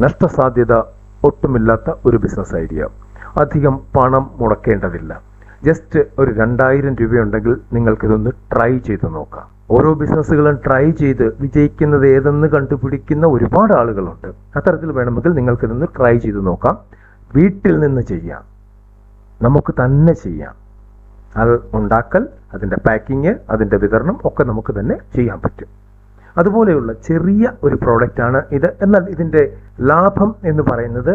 നഷ്ടസാധ്യത ഒട്ടുമില്ലാത്ത ഒരു business idea അധികം പണം മുടക്കേണ്ടതില്ല. ജസ്റ്റ് ഒരു രണ്ടായിരം രൂപയുണ്ടെങ്കിൽ നിങ്ങൾക്കിതൊന്ന് ട്രൈ ചെയ്ത് നോക്കാം. ഓരോ ബിസിനസ്സുകളും ട്രൈ ചെയ്ത് വിജയിക്കുന്നത് ഏതെന്ന് കണ്ടുപിടിക്കുന്ന ഒരുപാട് ആളുകളുണ്ട്. അത്തരത്തിൽ വേണമെങ്കിൽ നിങ്ങൾക്കിതൊന്ന് ട്രൈ ചെയ്ത് നോക്കാം. വീട്ടിൽ നിന്ന് ചെയ്യാം. നമുക്ക് തന്നെ ചെയ്യാം. അത് ഉണ്ടാക്കൽ അതിന്റെ പാക്കിങ് അതിന്റെ വിതരണം ഒക്കെ നമുക്ക് തന്നെ ചെയ്യാൻ പറ്റും. അതുപോലെയുള്ള ചെറിയ ഒരു പ്രോഡക്റ്റ് ആണ് ഇത്. എന്നാൽ ഇതിന്റെ ലാഭം എന്ന് പറയുന്നത്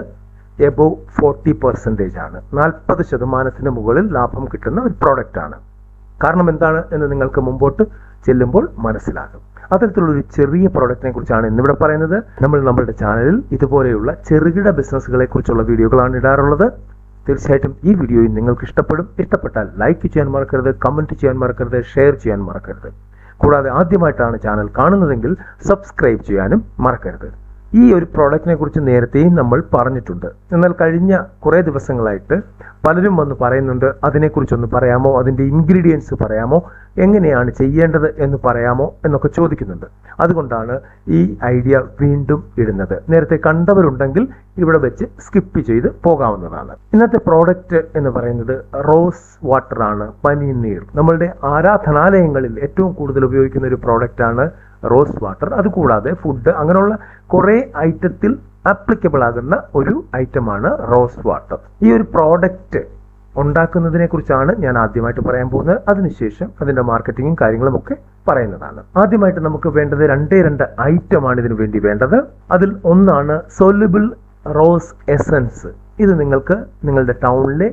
എബോവ് ഫോർട്ടി പെർസെന്റേജ് ആണ്. നാൽപ്പത് ശതമാനത്തിന് മുകളിൽ ലാഭം കിട്ടുന്ന ഒരു പ്രോഡക്റ്റ് ആണ് കാരണം എന്താണ് എന്ന് നിങ്ങൾക്ക് മുമ്പോട്ട് ചെല്ലുമ്പോൾ മനസ്സിലാകും. അത്തരത്തിലുള്ള ഒരു ചെറിയ പ്രോഡക്റ്റിനെ കുറിച്ചാണ് ഇന്നിവിടെ പറയുന്നത്. നമ്മൾ നമ്മുടെ ചാനലിൽ ഇതുപോലെയുള്ള ചെറുകിട ബിസിനസ്സുകളെ കുറിച്ചുള്ള വീഡിയോകളാണ് ഇടാറുള്ളത്. തീർച്ചയായിട്ടും ഈ വീഡിയോയിൽ നിങ്ങൾക്ക് ഇഷ്ടപ്പെടും. ഇഷ്ടപ്പെട്ടാൽ ലൈക്ക് ചെയ്യാൻ മറക്കരുത് കമന്റ് ചെയ്യാൻ മറക്കരുത് ഷെയർ ചെയ്യാൻ മറക്കരുത്. കൂടാതെ ആദ്യമായിട്ടാണ് ചാനൽ കാണുന്നതെങ്കിൽ സബ്സ്ക്രൈബ് ചെയ്യാനും മറക്കരുത്. ഈ ഒരു പ്രോഡക്റ്റിനെ കുറിച്ച് നേരത്തെയും നമ്മൾ പറഞ്ഞിട്ടുണ്ട്. എന്നാൽ കഴിഞ്ഞ കുറേ ദിവസങ്ങളായിട്ട് പലരും വന്ന് പറയുന്നുണ്ട് അതിനെക്കുറിച്ചൊന്ന് പറയാമോ? അതിന്റെ ഇൻഗ്രീഡിയൻസ് പറയാമോ? എങ്ങനെയാണ് ചെയ്യേണ്ടത് എന്ന് പറയാമോ എന്നൊക്കെ ചോദിക്കുന്നുണ്ട്. അതുകൊണ്ടാണ് ഈ ഐഡിയ വീണ്ടും ഇടുന്നത്. നേരത്തെ കണ്ടവരുണ്ടെങ്കിൽ ഇവിടെ വെച്ച് സ്കിപ്പ് ചെയ്ത് പോകാവുന്നതാണ്. ഇന്നത്തെ പ്രോഡക്റ്റ് എന്ന് പറയുന്നത് റോസ് വാട്ടർ ആണ് പനി പനിനീർ നമ്മളുടെ ആരാധനാലയങ്ങളിൽ ഏറ്റവും കൂടുതൽ ഉപയോഗിക്കുന്ന ഒരു പ്രോഡക്റ്റാണ് റോസ് വാട്ടർ അതുകൂടാതെ ഫുഡ് അങ്ങനെയുള്ള കുറേ ഐറ്റത്തിൽ ആപ്ലിക്കബിൾ ആകുന്ന ഒരു ഐറ്റമാണ് റോസ് വാട്ടർ ഈ ഒരു പ്രോഡക്റ്റ് ഉണ്ടാക്കുന്നതിനെ കുറിച്ചാണ് ഞാൻ ആദ്യമായിട്ട് പറയാൻ പോകുന്നത്. അതിനുശേഷം അതിന്റെ മാർക്കറ്റിങ്ങും കാര്യങ്ങളും ഒക്കെ പറയുന്നതാണ്. ആദ്യമായിട്ട് നമുക്ക് വേണ്ടത് രണ്ടേ രണ്ട് ഐറ്റമാണ് ഇതിനു വേണ്ടി വേണ്ടത്. അതിൽ ഒന്നാണ് സൊല്യുബിൾ റോസ് എസൻസ് ഇത് നിങ്ങൾക്ക് നിങ്ങളുടെ ടൗണിലെ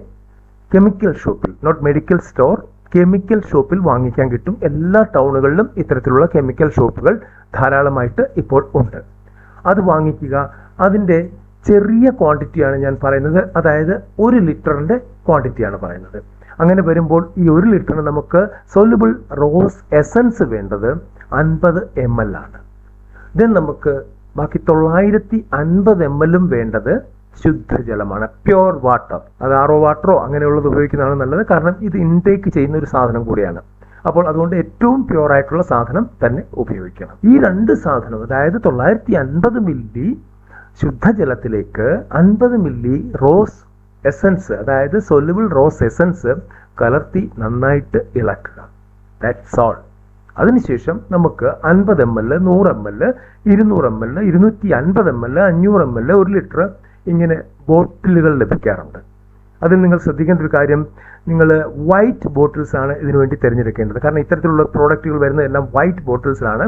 കെമിക്കൽ ഷോപ്പിൽ നോട്ട് മെഡിക്കൽ സ്റ്റോർ കെമിക്കൽ ഷോപ്പിൽ വാങ്ങിക്കാൻ കിട്ടും. എല്ലാ ടൗണുകളിലും ഇത്തരത്തിലുള്ള കെമിക്കൽ ഷോപ്പുകൾ ധാരാളമായിട്ട് ഇപ്പോൾ ഉണ്ട്. അത് വാങ്ങിക്കുക അതിന്റെ ചെറിയ ക്വാണ്ടിറ്റിയാണ് ഞാൻ പറയുന്നത്. അതായത് ഒരു ലിറ്ററിന്റെ ക്വാണ്ടിറ്റിയാണ് പറയുന്നത്. അങ്ങനെ വരുമ്പോൾ ഈ ഒരു ലിറ്ററിന് നമുക്ക് സൊല്യുബിൾ റോസ് എസൻസ് വേണ്ടത് അൻപത് എം എൽ ആണ്. ദെൻ നമുക്ക് ബാക്കി തൊള്ളായിരത്തി അൻപത് എം എല്ലും വേണ്ടത് ശുദ്ധജലമാണ്. പ്യുവർ വാട്ടർ അത് ആറോ വാട്ടറോ അങ്ങനെയുള്ളത് ഉപയോഗിക്കുന്നതാണ് നല്ലത്. കാരണം ഇത് ഇൻടേക്ക് ചെയ്യുന്ന ഒരു സാധനം കൂടിയാണ്. അപ്പോൾ അതുകൊണ്ട് ഏറ്റവും പ്യുവർ ആയിട്ടുള്ള സാധനം തന്നെ ഉപയോഗിക്കണം. ഈ രണ്ട് സാധനം അതായത് തൊള്ളായിരത്തി അൻപത് മില്ലി ശുദ്ധജലത്തിലേക്ക് അൻപത് മില്ലി റോസ് എസൻസ് അതായത് സൊല്ലുബിൾ റോസ് എസൻസ് കലർത്തി നന്നായിട്ട് ഇളക്കുക. ദാറ്റ്സ് ഓൾ അതിനുശേഷം നമുക്ക് അൻപത് എം എൽ നൂറ് എം എൽ ഇരുന്നൂറ് എം എൽ ഇരുന്നൂറ്റി അൻപത് എം എൽ അഞ്ഞൂറ് എം എൽ ഒരു ലിറ്റർ ഇങ്ങനെ ബോട്ടിലുകൾ ലഭിക്കാറുണ്ട്. അതിൽ നിങ്ങൾ ശ്രദ്ധിക്കേണ്ട ഒരു കാര്യം നിങ്ങൾ വൈറ്റ് ബോട്ടിൽസ് ആണ് തിരഞ്ഞെടുക്കേണ്ടത്. കാരണം ഇത്തരത്തിലുള്ള പ്രോഡക്റ്റുകൾ വരുന്നതെല്ലാം വൈറ്റ് ബോട്ടിൽസിലാണ്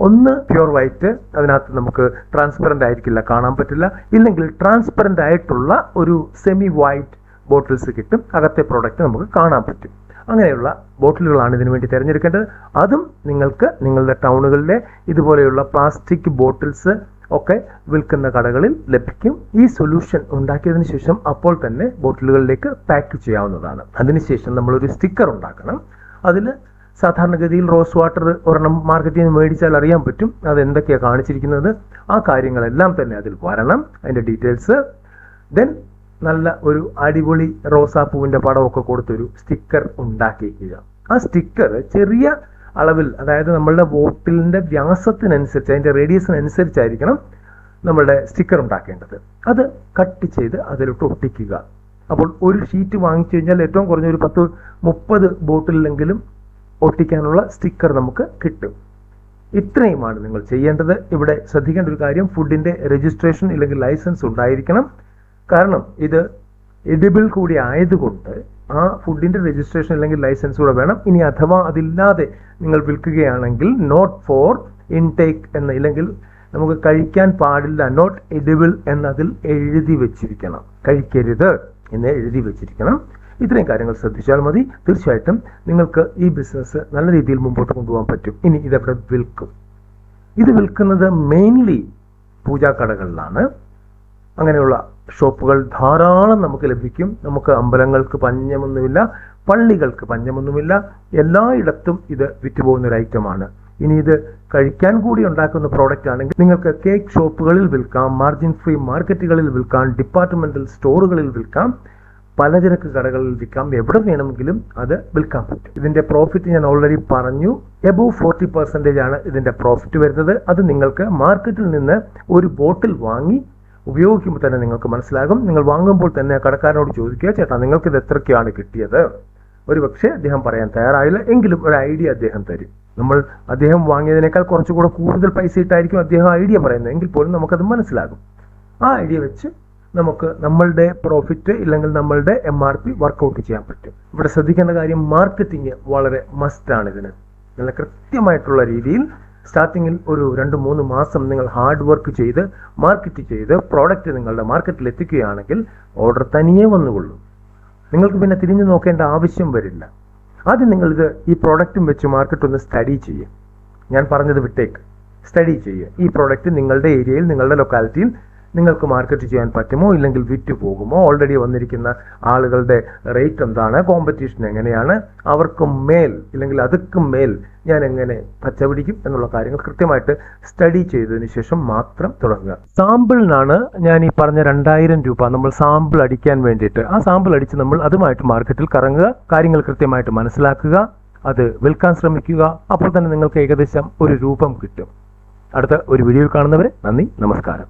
ഒന്ന് പ്യുർ വൈറ്റ് അതിനകത്ത് നമുക്ക് ട്രാൻസ്പെറന്റ് ആയിരിക്കില്ല കാണാൻ പറ്റില്ല. ഇല്ലെങ്കിൽ ട്രാൻസ്പെറന്റ് ആയിട്ടുള്ള ഒരു സെമി വൈറ്റ് ബോട്ടിൽസ് കിട്ടും. അകത്തെ പ്രോഡക്റ്റ് നമുക്ക് കാണാൻ പറ്റും. അങ്ങനെയുള്ള ബോട്ടിലുകളാണ് ഇതിനു വേണ്ടി തിരഞ്ഞെടുക്കേണ്ടത്. അതും നിങ്ങൾക്ക് നിങ്ങളുടെ ടൗണുകളിലെ ഇതുപോലെയുള്ള പ്ലാസ്റ്റിക് ബോട്ടിൽസ് ഒക്കെ വിൽക്കുന്ന കടകളിൽ ലഭിക്കും. ഈ സൊല്യൂഷൻ ഉണ്ടാക്കിയതിന് ശേഷം അപ്പോൾ തന്നെ ബോട്ടിലുകളിലേക്ക് പാക്ക് ചെയ്യാവുന്നതാണ്. അതിനുശേഷം നമ്മളൊരു സ്റ്റിക്കർ ഉണ്ടാക്കണം. അതിൽ സാധാരണഗതിയിൽ റോസ് വാട്ടർ ഒരെണ്ണം മാർക്കറ്റിൽ നിന്ന് മേടിച്ചാൽ അറിയാൻ പറ്റും. അത് എന്തൊക്കെയാണ് കാണിച്ചിരിക്കുന്നത്? ആ കാര്യങ്ങളെല്ലാം തന്നെ അതിൽ വരണം. അതിന്റെ ഡീറ്റെയിൽസ്. ദെൻ നല്ല ഒരു അടിപൊളി റോസാപ്പൂവിന്റെ പടമൊക്കെ കൊടുത്തൊരു സ്റ്റിക്കർ ഉണ്ടാക്കിക്കുക ആ സ്റ്റിക്കർ ചെറിയ അളവിൽ അതായത് നമ്മളുടെ ബോട്ടിലിന്റെ വ്യാസത്തിനനുസരിച്ച് അതിന്റെ റേഡിയസിനനുസരിച്ചായിരിക്കണം നമ്മളുടെ സ്റ്റിക്കർ ഉണ്ടാക്കേണ്ടത്. അത് കട്ട് ചെയ്ത് അതിലോട്ട് ഒട്ടിക്കുക. അപ്പോൾ ഒരു ഷീറ്റ് വാങ്ങിച്ചു കഴിഞ്ഞാൽ ഏറ്റവും കുറഞ്ഞ ഒരു പത്ത് മുപ്പത് ബോട്ടിലെങ്കിലും ഒട്ടിക്കാനുള്ള സ്റ്റിക്കർ നമുക്ക് കിട്ടും. ഇത്രയുമാണ് നിങ്ങൾ ചെയ്യേണ്ടത്. ഇവിടെ ശ്രദ്ധിക്കേണ്ട ഒരു കാര്യം ഫുഡിന്റെ രജിസ്ട്രേഷൻ ഇല്ലെങ്കിൽ ലൈസൻസ് ഉണ്ടായിരിക്കണം. കാരണം ഇത് എഡിബിൾ കൂടി ആയതുകൊണ്ട് ആ ഫുഡിന്റെ രജിസ്ട്രേഷൻ അല്ലെങ്കിൽ ലൈസൻസ് കൂടെ വേണം. ഇനി അഥവാ അതില്ലാതെ നിങ്ങൾ വിൽക്കുകയാണെങ്കിൽ നോട്ട് ഫോർ ഇൻടേക്ക് എന്ന ഇല്ലെങ്കിൽ നമുക്ക് കഴിക്കാൻ പാടില്ല നോട്ട് എഡിബിൾ എന്നതിൽ എഴുതി വെച്ചിരിക്കണം. കഴിക്കരുത് എന്ന് എഴുതി വെച്ചിരിക്കണം. ഇത്രയും കാര്യങ്ങൾ ശ്രദ്ധിച്ചാൽ മതി. തീർച്ചയായിട്ടും നിങ്ങൾക്ക് ഈ ബിസിനസ് നല്ല രീതിയിൽ മുമ്പോട്ട് കൊണ്ടുപോകാൻ പറ്റും. ഇനി ഇതെവിടെ വിൽക്കും? ഇത് വിൽക്കുന്നത് മെയിൻലി പൂജാക്കടകളിലാണ് അങ്ങനെയുള്ള ഷോപ്പുകൾ ധാരാളം നമുക്ക് ലഭിക്കും. നമുക്ക് അമ്പലങ്ങൾക്ക് പഞ്ഞമൊന്നുമില്ല പള്ളികൾക്ക് പഞ്ഞമൊന്നുമില്ല. എല്ലായിടത്തും ഇത് വിറ്റുപോകുന്ന ഒരു ഐറ്റമാണ് ഇനി ഇത് കഴിക്കാൻ കൂടി ഉണ്ടാക്കുന്ന പ്രോഡക്റ്റ് ആണെങ്കിൽ നിങ്ങൾക്ക് കേക്ക് ഷോപ്പുകളിൽ വിൽക്കാം മാർജിൻ ഫ്രീ മാർക്കറ്റുകളിൽ വിൽക്കാം ഡിപ്പാർട്ട്മെന്റൽ സ്റ്റോറുകളിൽ വിൽക്കാം. പലചരക്ക് കടകളിൽ വിൽക്കാം. എവിടെ വേണമെങ്കിലും അത് വിൽക്കാൻ പറ്റും. ഇതിന്റെ പ്രോഫിറ്റ് ഞാൻ ഓൾറെഡി പറഞ്ഞു. എബോവ് ഫോർട്ടി പെർസെന്റേജ് ആണ് ഇതിന്റെ പ്രോഫിറ്റ് വരുന്നത്. അത് നിങ്ങൾക്ക് മാർക്കറ്റിൽ നിന്ന് ഒരു ബോട്ടിൽ വാങ്ങി ഉപയോഗിക്കുമ്പോൾ തന്നെ നിങ്ങൾക്ക് മനസ്സിലാകും. നിങ്ങൾ വാങ്ങുമ്പോൾ തന്നെ കടക്കാരനോട് ചോദിക്കുക ചേട്ടാ നിങ്ങൾക്ക് ഇത് എത്രയ്ക്കാണ് കിട്ടിയത്? ഒരു പക്ഷേ അദ്ദേഹം പറയാൻ തയ്യാറായില്ല. എങ്കിലും ഒരു ഐഡിയ അദ്ദേഹം തരും. നമ്മൾ അദ്ദേഹം വാങ്ങിയതിനേക്കാൾ കുറച്ചുകൂടെ കൂടുതൽ പൈസ ഇട്ടായിരിക്കും അദ്ദേഹം ഐഡിയ പറയുന്നത്. എങ്കിൽ പോലും നമുക്കത് മനസ്സിലാകും. ആ ഐഡിയ വെച്ച് നമുക്ക് നമ്മളുടെ പ്രോഫിറ്റ് ഇല്ലെങ്കിൽ നമ്മളുടെ എം ആർ പി വർക്കൗട്ട് ചെയ്യാൻ പറ്റും. ഇവിടെ ശ്രദ്ധിക്കേണ്ട കാര്യം മാർക്കറ്റിംഗ് വളരെ മസ്റ്റ് ആണ് ഇതിന്. നല്ല കൃത്യമായിട്ടുള്ള രീതിയിൽ സ്റ്റാർട്ടിങ്ങിൽ ഒരു രണ്ട് മൂന്ന് മാസം നിങ്ങൾ ഹാർഡ് വർക്ക് ചെയ്ത് മാർക്കറ്റ് ചെയ്ത് പ്രോഡക്റ്റ് നിങ്ങളുടെ മാർക്കറ്റിൽ എത്തിക്കുകയാണെങ്കിൽ ഓർഡർ തനിയെ വന്നുകൊള്ളും. നിങ്ങൾക്ക് പിന്നെ തിരിഞ്ഞു നോക്കേണ്ട ആവശ്യം വരില്ല. ആദ്യം നിങ്ങൾ ഇത് ഈ പ്രോഡക്റ്റും വെച്ച് മാർക്കറ്റ് ഒന്ന് സ്റ്റഡി ചെയ്യുക ഞാൻ പറഞ്ഞത് വിട്ടേക്ക്. സ്റ്റഡി ചെയ്യുക ഈ പ്രോഡക്റ്റ് നിങ്ങളുടെ ഏരിയയിൽ നിങ്ങളുടെ ലൊക്കാലിറ്റിയിൽ നിങ്ങൾക്ക് മാർക്കറ്റ് ചെയ്യാൻ പറ്റുമോ ഇല്ലെങ്കിൽ വിറ്റ് പോകുമോ? ഓൾറെഡി വന്നിരിക്കുന്ന ആളുകളുടെ റേറ്റ് എന്താണ്? കോമ്പറ്റീഷൻ എങ്ങനെയാണ്? അവർക്കും മേൽ ഇല്ലെങ്കിൽ അതുക്കും മേൽ ഞാൻ എങ്ങനെ പച്ചപിടിക്കും എന്നുള്ള കാര്യങ്ങൾ കൃത്യമായിട്ട് സ്റ്റഡി ചെയ്തതിന് ശേഷം മാത്രം തുടങ്ങുക. സാമ്പിളിനാണ് ഞാൻ ഈ പറഞ്ഞ രണ്ടായിരം രൂപ നമ്മൾ സാമ്പിൾ അടിക്കാൻ വേണ്ടിയിട്ട്. ആ സാമ്പിൾ അടിച്ച് നമ്മൾ അതുമായിട്ട് മാർക്കറ്റിൽ കറങ്ങുക കാര്യങ്ങൾ കൃത്യമായിട്ട് മനസ്സിലാക്കുക അത് വിൽക്കാൻ ശ്രമിക്കുക. അപ്പോൾ തന്നെ നിങ്ങൾക്ക് ഏകദേശം ഒരു രൂപം കിട്ടും. അടുത്ത ഒരു വീഡിയോ കാണുന്നവരെ നന്ദി നമസ്കാരം.